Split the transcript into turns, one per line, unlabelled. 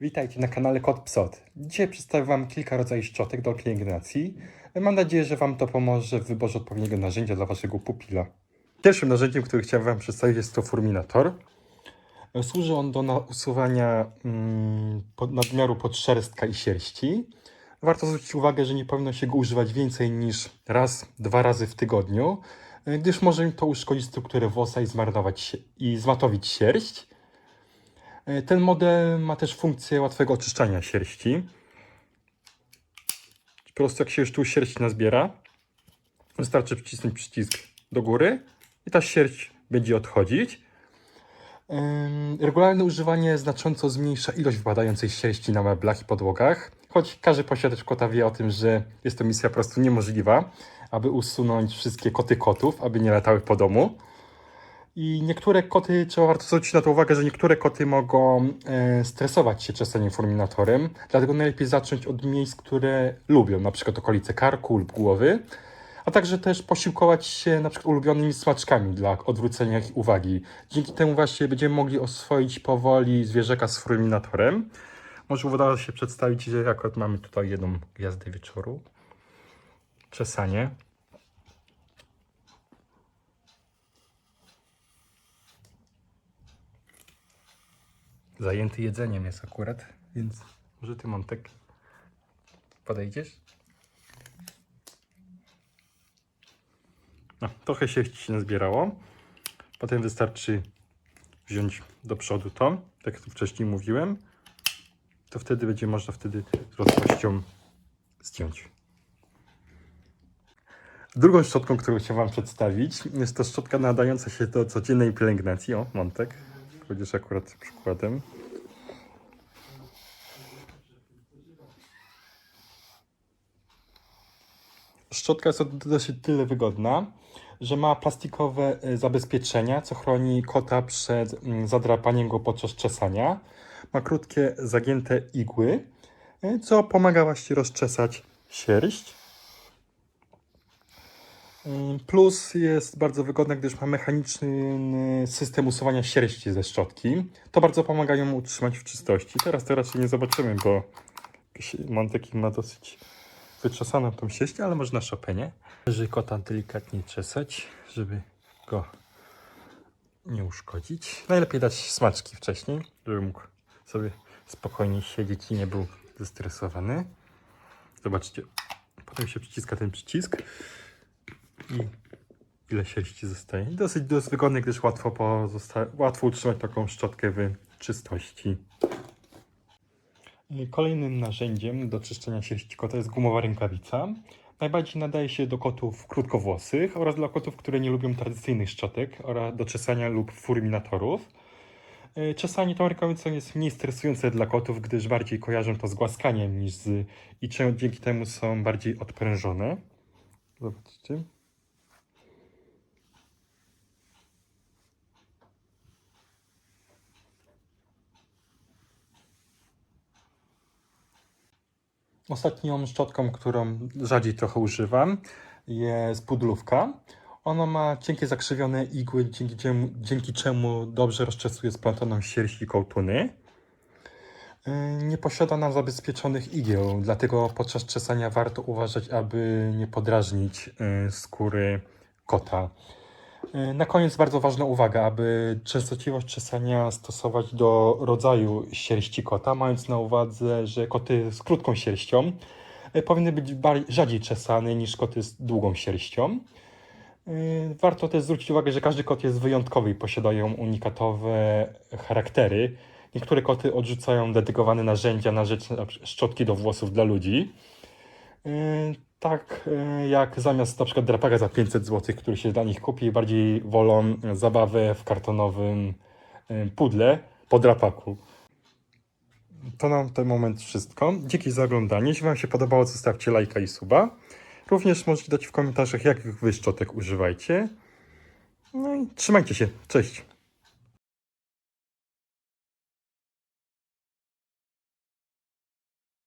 Witajcie na kanale Kot Psot. Dzisiaj przedstawię Wam kilka rodzajów szczotek do pielęgnacji. Mam nadzieję, że Wam to pomoże w wyborze odpowiedniego narzędzia dla Waszego pupila. Pierwszym narzędziem, które chciałem Wam przedstawić jest to furminator. Służy on do usuwania mm, nadmiaru podszerstka i sierści. Warto zwrócić uwagę, że nie powinno się go używać więcej niż raz, dwa razy w tygodniu, gdyż może to uszkodzić strukturę włosa i zmarnować i zmatowić sierść. E, Ten model ma też funkcję łatwego oczyszczania sierści. Po prostu jak się już tu sierść nazbiera, wystarczy przycisnąć przycisk do góry i ta sierść będzie odchodzić. Regularne używanie znacząco zmniejsza ilość wypadającej sierści na meblach i podłogach, choć każdy posiadacz kota wie o tym, że jest to misja po prostu niemożliwa, aby usunąć wszystkie koty kotów, aby nie latały po domu. I niektóre koty, trzeba warto zwrócić na to uwagę, że niektóre koty mogą e, stresować się czesaniem fulminatorem, dlatego najlepiej zacząć od miejsc, które lubią, na przykład okolice karku lub głowy, a także też posiłkować się na przykład ulubionymi smaczkami dla odwrócenia ich uwagi. Dzięki temu właśnie będziemy mogli oswoić powoli zwierzaka z fulminatorem. Może uda się przedstawić, że akurat mamy tutaj jedną gwiazdę wieczoru. Czesanie. Zajęty jedzeniem jest akurat, więc może ty Montek podejdziesz? No, trochę się nazbierało. Potem wystarczy wziąć do przodu to, tak jak wcześniej mówiłem. To wtedy będzie można wtedy z łatwością zdjąć. Drugą szczotką, którą chciałem Wam przedstawić, jest to szczotka nadająca się do codziennej pielęgnacji. O, Montek, będziesz akurat przykładem. Szczotka jest dosyć tyle wygodna, że ma plastikowe e, zabezpieczenia, co chroni kota przed mm, zadrapaniem go podczas czesania. Ma krótkie, zagięte igły, e, co pomaga właśnie rozczesać sierść. Mm, Plus jest bardzo wygodna, gdyż ma mechaniczny system usuwania sierści ze szczotki. To bardzo pomaga ją utrzymać w czystości. Teraz to raczej nie zobaczymy, bo Montek ma dosyć wyczesaną tą sierść, ale można szopenie. Należy kota delikatnie czesać, żeby go nie uszkodzić. Najlepiej dać smaczki wcześniej, żeby mógł sobie spokojnie siedzieć i nie był zestresowany. Zobaczcie, potem się przyciska ten przycisk i ile sierści zostaje. Dosyć, dosyć wygodny, gdyż łatwo, pozosta- łatwo utrzymać taką szczotkę w czystości. Kolejnym narzędziem do czyszczenia sierści kota jest gumowa rękawica. Najbardziej nadaje się do kotów krótkowłosych oraz dla kotów, które nie lubią tradycyjnych szczotek oraz do czesania lub furminatorów. E, Czesanie tą rękawicą jest mniej stresujące dla kotów, gdyż bardziej kojarzą to z głaskaniem niż z... i dzięki temu są bardziej odprężone. Zobaczcie. Ostatnią szczotką, którą rzadziej trochę używam, jest pudlówka. Ona ma cienkie, zakrzywione igły, dzięki czemu, dzięki czemu dobrze rozczesuje splątaną sierść i kołtuny. Yy, Nie posiada nam zabezpieczonych igieł, dlatego podczas czesania warto uważać, aby nie podrażnić yy, skóry kota. Yy, Na koniec bardzo ważna uwaga, aby częstotliwość czesania stosować do rodzaju sierści kota, mając na uwadze, że koty z krótką sierścią y, powinny być rzadziej czesane niż koty z długą sierścią. Y, Warto też zwrócić uwagę, że każdy kot jest wyjątkowy i posiadają unikatowe charaktery. Niektóre koty odrzucają dedykowane narzędzia na rzecz szczotki do włosów dla ludzi. Tak y, jak zamiast na przykład drapaka za 500 zł, który się dla nich kupi, bardziej wolą zabawę w kartonowym y, pudle po drapaku. To na ten moment wszystko. Dzięki za oglądanie. Jeśli Wam się podobało, zostawcie lajka i suba. Również możecie dać w komentarzach, jakich wy szczotek używajcie. No i trzymajcie się. Cześć.